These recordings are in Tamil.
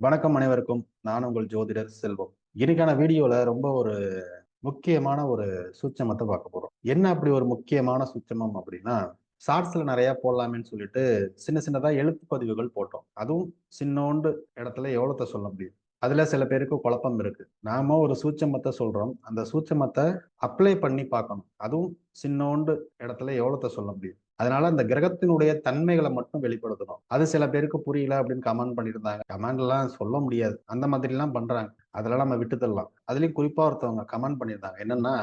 வணக்கம் அனைவருக்கும். நான் உங்கள் ஜோதிடர் செல்வம். இன்னைக்கான வீடியோல ரொம்ப ஒரு முக்கியமான ஒரு சூச்சமத்தை பார்க்க போறோம். என்ன அப்படி ஒரு முக்கியமான சூச்சமம் அப்படின்னா ஷார்ட்ஸ்ல நிறைய போடலாமேன்னு சொல்லிட்டு சின்ன சின்னதா எழுத்து பதிவுகள் போட்டோம். அதுவும் சின்னோண்டு இடத்துல எவ்வளோத்த சொல்ல முடியும்? அதுல சில பேருக்கு குழப்பம் இருக்கு. நாம ஒரு சூட்சமத்தை சொல்றோம். அந்த சூட்சமத்தை அப்ளை பண்ணி பார்க்கணும். அதுவும் சின்னோண்டு இடத்துல எவ்வளோத்த சொல்ல முடியும்? அதனால அந்த கிரகத்தினுடைய தன்மைகளை மட்டும் வெளிப்படுத்தணும். அது சில பேருக்கு புரியல அப்படின்னு கமெண்ட் பண்ணியிருந்தாங்க. கமெண்ட் எல்லாம் சொல்ல முடியாது. அந்த மாதிரி எல்லாம் பண்றாங்க. அதெல்லாம் நம்ம விட்டு தரலாம். அதுலயும் குறிப்பா ஒருத்தவங்க கமெண்ட் பண்ணியிருந்தாங்க. என்னன்னா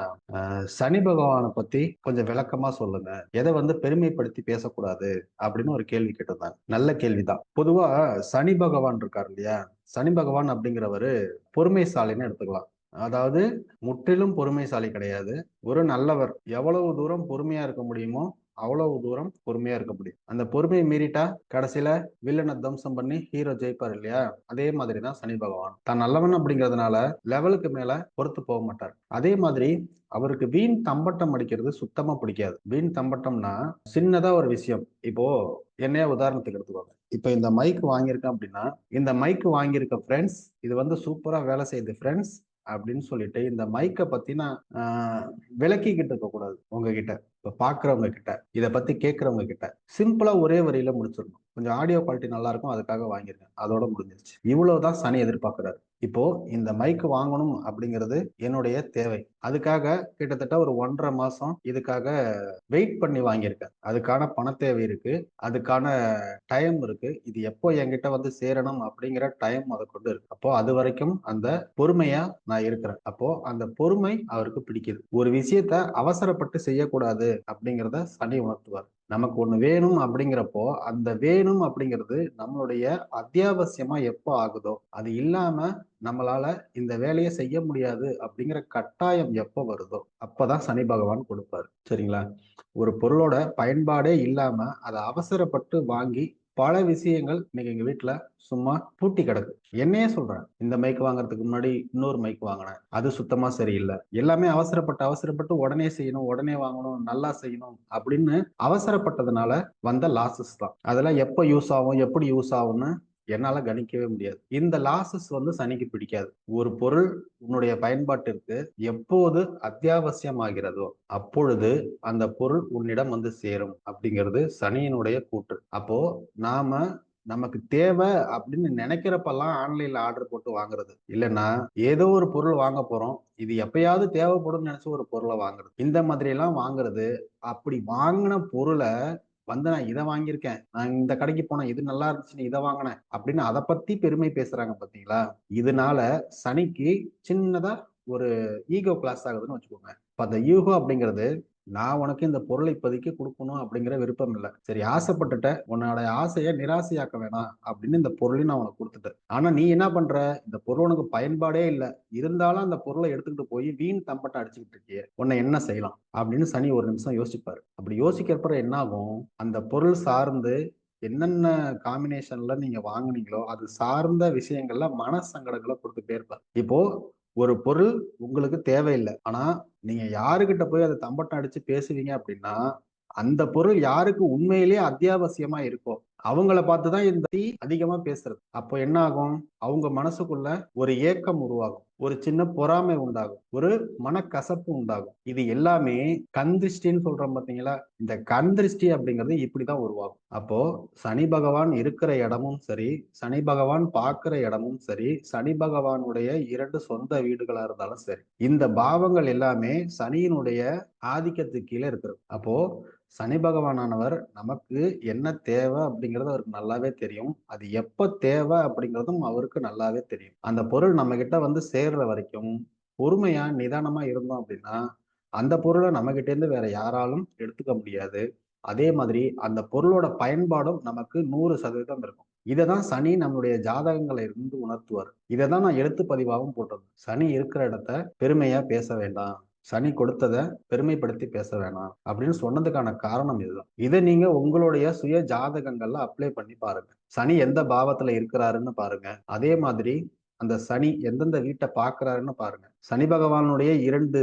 சனி பகவானை பத்தி கொஞ்சம் விளக்கமா சொல்லுங்க. எதை வந்து பெருமைப்படுத்தி பேசக்கூடாது அப்படின்னு ஒரு கேள்வி கேட்டிருந்தாங்க. நல்ல கேள்விதான். பொதுவா சனி பகவான் இருக்கார் இல்லையா? சனி பகவான் அப்படிங்கிறவரு பொறுமைசாலின்னு எடுத்துக்கலாம். அதாவது முற்றிலும் பொறுமைசாலி கிடையாது. ஒரு நல்லவர். எவ்வளவு தூரம் பொறுமையா இருக்க முடியுமோ அவ்வளவு தூரம் பொறுமையா இருக்க முடியும். அந்த பொறுமையை மீறிட்டா கடைசியில வில்லனை தம்சம் பண்ணி ஹீரோ ஜெயிப்பார் இல்லையா? அதே மாதிரி தான் சனி பகவான் தான் நல்லவன் அப்படிங்கிறதுனால லெவலுக்கு மேல பொறுத்து போக மாட்டார். அதே மாதிரி அவருக்கு வீண் தம்பட்டம் அடிக்கிறது சுத்தமா பிடிக்காது. வீண் தம்பட்டம்னா சின்னதா ஒரு விஷயம். இப்போ என்னைய உதாரணத்துக்கு எடுத்துக்கோங்க. இப்போ இந்த மைக் வாங்கியிருக்கேன் அப்படின்னா இந்த மைக் வாங்கியிருக்க ஃப்ரெண்ட்ஸ் இது வந்து சூப்பரா வேலை செய்யுது ஃப்ரெண்ட்ஸ் அப்படின்னு சொல்லிட்டு இந்த மைக்கை பத்தி நான் விளக்கிக்கிட்டு இருக்க கூடாது உங்ககிட்ட. இப்ப பாக்குறவங்க கிட்ட இதை பத்தி கேட்கறவங்க கிட்ட சிம்பிளா ஒரே வரியில முடிச்சிடணும். கொஞ்சம் ஆடியோ குவாலிட்டி நல்லா இருக்கும் அதுக்காக வாங்கியிருக்கேன். அதோட முடிஞ்சிருச்சு. இவ்வளவுதான் சனி எதிர்பார்க்கிறாரு. இப்போ இந்த மைக் வாங்கணும் அப்படிங்கிறது என்னுடைய தேவை. அதுக்காக கிட்டத்தட்ட ஒரு ஒன்றரை மாசம் இதுக்காக வெயிட் பண்ணி வாங்கியிருக்கேன். அதுக்கான பண தேவை இருக்கு. அதுக்கான டைம் இருக்கு. இது எப்போ என்கிட்ட வந்து சேரணும் அப்படிங்கிற டைம் அதை கொண்டு இருக்கு. அப்போ அது வரைக்கும் அந்த பொறுமையா நான் இருக்கிறேன். அப்போ அந்த பொறுமை அவருக்கு பிடிக்குது. ஒரு விஷயத்த அவசரப்பட்டு செய்யக்கூடாது அப்படிங்கிறத சனி உணர்த்துவார். நமக்கு ஒன்று வேணும் அப்படிங்கிறப்போ அந்த வேணும் அப்படிங்கிறது நம்மளுடைய அத்தியாவசியமா எப்போ ஆகுதோ அது இல்லாம நம்மளால இந்த வேலையை செய்ய முடியாது அப்படிங்கிற கட்டாயம் எப்போ வருதோ அப்பதான் சனி பகவான் கொடுப்பாரு. சரிங்களா? ஒரு பொருளோட பயன்பாடே இல்லாம அதை அவசரப்பட்டு வாங்கி பல விஷயங்கள் இன்னைக்கு எங்க வீட்டுல சும்மா பூட்டி கிடக்கு. என்னையே சொல்றேன். இந்த மைக் வாங்குறதுக்கு முன்னாடி இன்னொரு மைக் வாங்கினேன். அது சுத்தமா சரியில்லை. எல்லாமே அவசரப்பட்டு அவசரப்பட்டு உடனே செய்யணும் உடனே வாங்கணும் நல்லா செய்யணும் அப்படின்னு அவசரப்பட்டதுனால வந்த லாசஸ் தான். அதெல்லாம் எப்போ யூஸ் ஆகும் எப்படி யூஸ் ஆகும்னு என்னால கணிக்கவே முடியாது. இந்த லாசஸ் வந்து சனிக்கு பிடிக்காது. ஒரு பொருள் உன்னுடைய பயன்பாட்டிற்கு எப்போது அத்தியாவசியமாகிறதோ அப்பொழுது அந்த பொருள் உன்னிடம் வந்து சேரும் அப்படிங்கிறது சனியினுடைய கூற்று. அப்போ நாம நமக்கு தேவை அப்படின்னு நினைக்கிறப்பெல்லாம் ஆன்லைன்ல ஆர்டர் போட்டு வாங்குறது. இல்லைன்னா ஏதோ ஒரு பொருள் வாங்க போறோம். இது எப்பயாவது தேவைப்படும் நினைச்சு ஒரு பொருளை வாங்குறது. இந்த மாதிரி எல்லாம் வாங்குறது. அப்படி வாங்கின பொருளை வந்து நான் இதை வாங்கியிருக்கேன். நான் இந்த கடைக்கு போனேன் இது நல்லா இருந்துச்சுன்னு இதை வாங்கினேன் அப்படின்னு அதை பத்தி பெருமை பேசுறாங்க பாத்தீங்களா இதனால சனிக்கு சின்னதா ஒரு ஈகோ கிளாஸ் ஆகுதுன்னு வச்சுக்கோங்க. இப்ப அந்த ஈகோ அப்படிங்கிறது நான் உனக்கு இந்த பொருளை இப்போதைக்கு கொடுக்கணும் அப்படிங்கிற விருப்பம் இல்லை. சரி ஆசைப்பட்டுட்ட உன்னோட ஆசையை நிராசையாக்க வேணாம் அப்படின்னு இந்த பொருளையும் நான் உனக்கு கொடுத்துட்டேன். ஆனா நீ என்ன பண்ற? இந்த பொருள் உனக்கு பயன்பாடே இல்லை. இருந்தாலும் அந்த பொருளை எடுத்துக்கிட்டு போய் வீண் தம்பட்டை அடிச்சுக்கிட்டு இருக்கிய. உன்னை என்ன செய்யலாம் அப்படின்னு சனி ஒரு நிமிஷம் யோசிப்பாரு அப்படி யோசிக்கிறப்ப என்ன ஆகும் அந்த பொருள் சார்ந்து என்னென்ன காம்பினேஷன்ல நீங்க வாங்குனீங்களோ அது சார்ந்த விஷயங்கள்ல மன சங்கடங்களை கொடுத்துட்டே இருப்பார். இப்போ ஒரு பொருள் உங்களுக்கு தேவையில்லை. ஆனா நீங்க யாருக்கிட்ட போய் அதை தம்பட்டம் அடிச்சு பேசுவீங்க அப்படின்னா அந்த பொருள் யாருக்கு உண்மையிலேயே அத்தியாவசியமா இருக்கோ அவங்கள பார்த்துதான் இந்த தீ அதிகமா பேசுறது. அப்போ என்ன ஆகும் அவங்க மனசுக்குள்ள ஒரு ஏக்கம் உருவாகும். ஒரு சின்ன பொறாமை உண்டாகும். ஒரு மனக்கசப்பு உண்டாகும். இது எல்லாமே கந்திருஷ்டின்னு சொல்றோம் பாத்தீங்களா? இந்த கந்திருஷ்டி அப்படிங்கிறது இப்படிதான் உருவாகும். அப்போ சனி பகவான் இருக்கிற இடமும் சரி சனி பகவான் பார்க்கிற இடமும் சரி சனி பகவானுடைய இரண்டு சொந்த வீடுகளா இருந்தாலும் சரி இந்த பாவங்கள் எல்லாமே சனியினுடைய ஆதிக்கத்துக்கு கீழே இருக்கிறது. அப்போ சனி பகவானானவர் நமக்கு என்ன தேவை அப்படிங்கிறது அவருக்கு நல்லாவே தெரியும். அது எப்ப தேவை அப்படிங்கிறதும் அவருக்கு நல்லாவே தெரியும். அந்த பொருள் நம்ம கிட்ட வந்து சேர்ற வரைக்கும் பொறுமையா நிதானமா இருந்தோம் அப்படின்னா அந்த பொருளை நம்ம கிட்ட இருந்து வேற யாராலும் எடுத்துக்க முடியாது. அதே மாதிரி அந்த பொருளோட பயன்பாடும் நமக்கு நூறு சதவீதம் இருக்கும். இதை தான் சனி நம்மளுடைய ஜாதகங்களை இருந்து உணர்த்துவார். இதை தான் நான் எழுத்து பதிவாகவும் போட்டது சனி இருக்கிற இடத்த பெருமையா பேச வேண்டாம். சனி கொடுத்ததை பெருமைப்படுத்தி பேச வேணாம் அப்படின்னு சொன்னதுக்கான காரணம் இதுதான். இதை நீங்க உங்களுடைய சுய ஜாதகங்கள்ல அப்ளை பண்ணி பாருங்க. சனி எந்த பாவத்துல இருக்கிறாருன்னு பாருங்க. அதே மாதிரி அந்த சனி எந்தெந்த வீட்டை பாக்குறாருன்னு பாருங்க. சனி பகவானுடைய இரண்டு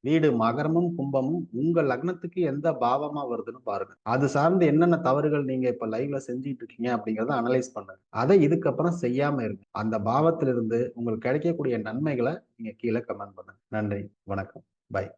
வீடு மகரமும் கும்பமும் உங்க லக்னத்துக்கு எந்த பாவமா வருதுன்னு பாருங்க. அது சார்ந்து என்னென்ன தவறுகள் நீங்க இப்ப லைவ்ல செஞ்சுட்டு இருக்கீங்க அப்படிங்கறத அனலைஸ் பண்ணுங்க. அதை இதுக்கப்புறம் செய்யாம இருங்க. அந்த பாவத்திலிருந்து உங்களுக்கு கிடைக்கக்கூடிய நன்மைகளை நீங்க கீழே கமெண்ட் பண்ணுங்க. நன்றி. வணக்கம். Bye.